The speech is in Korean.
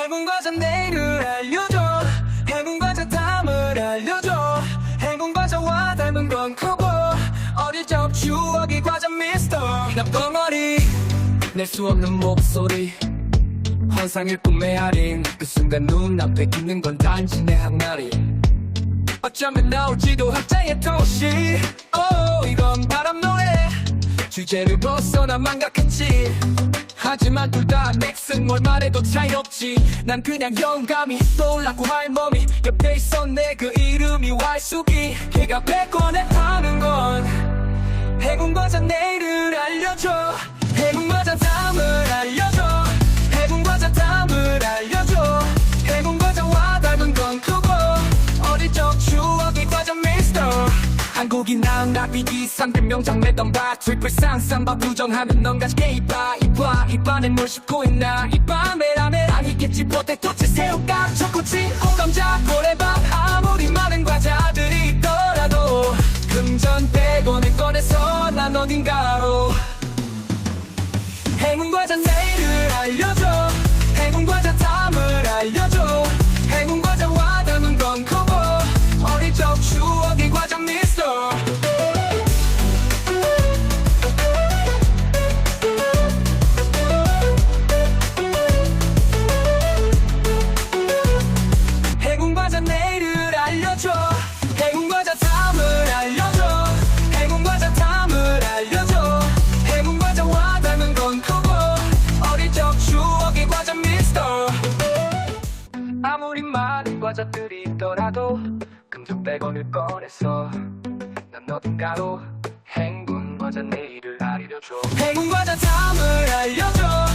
행운 과자 내일을 알려줘. 행운 과자 담을 알려줘. 행운 과자와 닮은 건 크고 어릴 적 추억이 과자 미스터. 납덩어리 낼 수 없는 목소리. 환상일 꿈의 할인 그 순간 눈앞에 있는 건 단지 내 항나리. 어쩌면 나올지도 학자의 도시. 오 이건 바람 노래. 주제를 벗어나 망각했지 하지만 둘 다 넥슨 뭘 말해도 차이 없지. 난 그냥 영감이 떠올랐고 할멈이 옆에 있었네. 그 이름이 왈숙이. 걔가 백권에 파는 건 해군 과자 내일을 알려줘. 해군 과자 담을 알려줘. 해군 과자 담을 알려줘. 해군 과자와 닮은 건 크고 어릴 적 추억이 과자 미스터. 한국인 나은라비 이상된 명장 매던 바 트리플 쌍쌍바 부정하면 넌 이봐 입 안에 뭘 씹고 있나? 이밤 메라멜 아니겠지. 포테토치 새우깡 초코치 콩감자 고래밥. 아무리 많은 과자들이 있더라도 금전 100원을 꺼내서 난 어딘가로. 행운 과자 내 많은 과자들이 있더라도 100원을 꺼내서 난 어딘가로 행운 과자 내일을 알려줘. 행운 과자 담을 알려줘